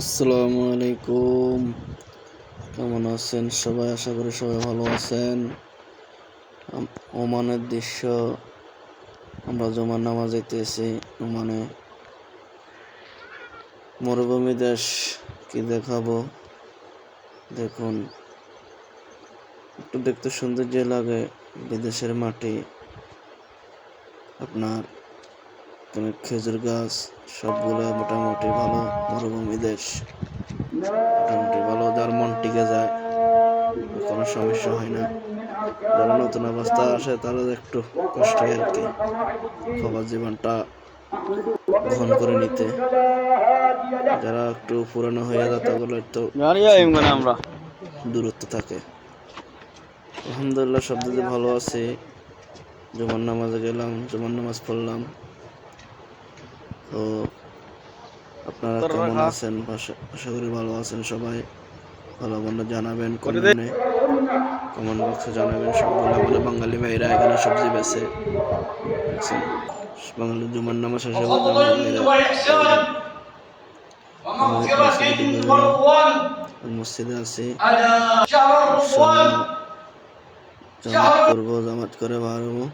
আসসালামু আলাইকুম। কেমন আছেন সবাই? আশা করি সবাই ভালো আছেন। ওমানের দৃশ্য। আমরা জমার নামাজ যেতেছি ওমানে মরুভূমি দেশ কি দেখাবো? দেখুন, একটু দেখতে সৌন্দর্য লাগে বিদেশের মাটি। আপনার এখানে খেজুর গাছ সবগুলো মোটামুটি ভালো মরুভূমি দেশ। মোটামুটি ভালো যার মন টিকে যায় কোনো সমস্যা হয় না। যারা নতুন অবস্থা আসে তাদের একটু কষ্ট হয় আর কি সবার জীবনটা গ্রহণ করে নিতে। যারা একটু পুরানো হয়ে যায় তাগুলো একটু আমরা? দূরত্ব থাকে। আলহামদুলিল্লাহ সব দিকে ভালো আছি। জুমার নামাজে গেলাম জুমার নামাজ পড়লাম। তো আপনারা কেমন আছেন? আশা করি ভালো আছেন সবাই। ভালো মন্দ জানাবেন কমেন্টে কমেন্ট বক্সে জানাবেন সবগুলো। আমাদের বাঙালি ভাইরা এখানে সবজি বেছে বাঙালি জুমার নামাজ শেষে মসজিদে আছি জামাত করব জামাত করে বাড়বো